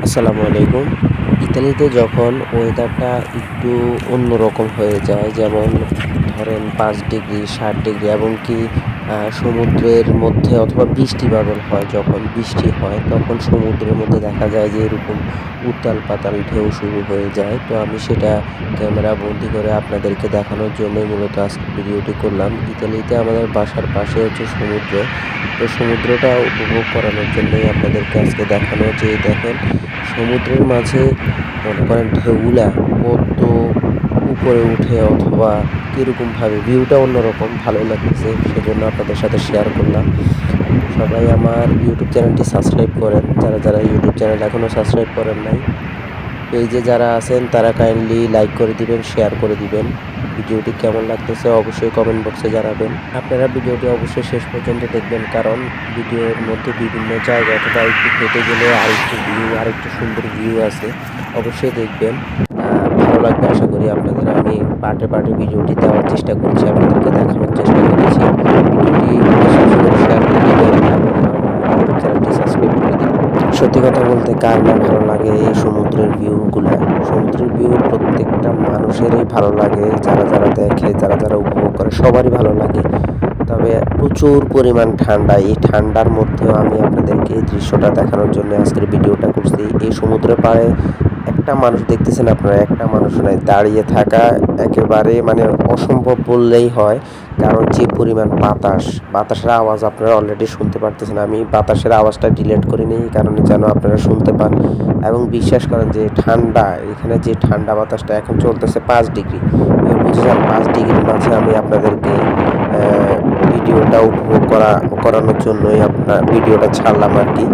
আসসালামু আলাইকুম। ইতালিতে যখন ওয়েদারটা একটু অন্যরকম হয়ে যায় যেমন ধরেন পাঁচ ডিগ্রি, ষাট ডিগ্রি এমনকি সমুদ্রের মধ্যে অথবা বৃষ্টি বাদল হয়, যখন বৃষ্টি হয় তখন সমুদ্রের মধ্যে দেখা যায় যে এরকম উত্তাল পাতাল ঢেউ শুরু হয়ে যায়। তো আমি সেটা ক্যামেরা বন্দি করে আপনাদেরকে দেখানোর জন্যই মূলত আজকে ভিডিওটি করলাম। ইতালিতে আমাদের বাসার পাশে হচ্ছে সমুদ্র। তো সমুদ্রটা উপভোগ করানোর জন্যই আপনাদেরকে আজকে দেখানো যে দেখেন সমুদ্রের মাঝে মনে করেন ঢেউগুলা কত উপরে উঠে অথবা কীরকমভাবে ভিউটা অন্যরকম, ভালো লাগতেছে, সেজন্য আপনাদের সাথে শেয়ার করলাম। সবাই আমার ইউটিউব চ্যানেলটি সাবস্ক্রাইব করেন। যারা যারা ইউটিউব চ্যানেল এখনও সাবস্ক্রাইব করেন নাই পেজে যারা আছেন, তারা কাইন্ডলি লাইক করে দিবেন শেয়ার করে দিবেন। ভিডিওটি কেমন লাগতেছে অবশ্যই কমেন্ট বক্সে জানাবেন। আপনারা ভিডিওটি অবশ্যই শেষ পর্যন্ত দেখবেন, কারণ ভিডিওর মধ্যে বিভিন্ন জায়গা অথবা একটু হেঁটে গেলে আরেকটু ভিউ আরেকটু সুন্দর ভিউ আছে। অবশ্যই দেখবেন। লাগবে, আশা করি আপনাদের আমি পার্টে পার্টে ভিডিওটি দেওয়ার চেষ্টা করছি, আপনাদেরকে দেখানোর চেষ্টা করেছি। সত্যি কথা বলতে কার না ভালো লাগে এই সমুদ্রের ভিউগুলো সমুদ্রের ভিউ প্রত্যেকটা মানুষেরই ভালো লাগে, যারা যারা দেখে, যারা যারা উপভোগ করে, সবারই ভালো লাগে। তবে প্রচুর পরিমাণ ঠান্ডা, এই ঠান্ডার মধ্যেও আমি আপনাদেরকে এই দৃশ্যটা দেখানোর জন্য আজকের ভিডিওটা করছি। এই সমুদ্রের পাড়ে একটা মানুষ দেখতেছেন আপনারা, একটা মানুষ নাই, দাঁড়িয়ে থাকা একেবারে মানে অসম্ভব বললেই হয়। কারণ যে পরিমাণ বাতাস, বাতাসের আওয়াজ আপনারা অলরেডি শুনতে পারতেছেন। আমি বাতাসের আওয়াজটা ডিলেট করে নিই কারণে যেন আপনারা শুনতে পান। এবং বিশ্বাস করেন যে ঠান্ডা, এখানে যে ঠান্ডা বাতাসটা এখন চলতেছে পাঁচ ডিগ্রি। বুঝে পাঁচ ডিগ্রির মাঝে আমি আপনাদেরকে ভিডিওটা উপভোগ করা, করানোর জন্যই আপনার, ভিডিওটা ছাড়লাম আর কি।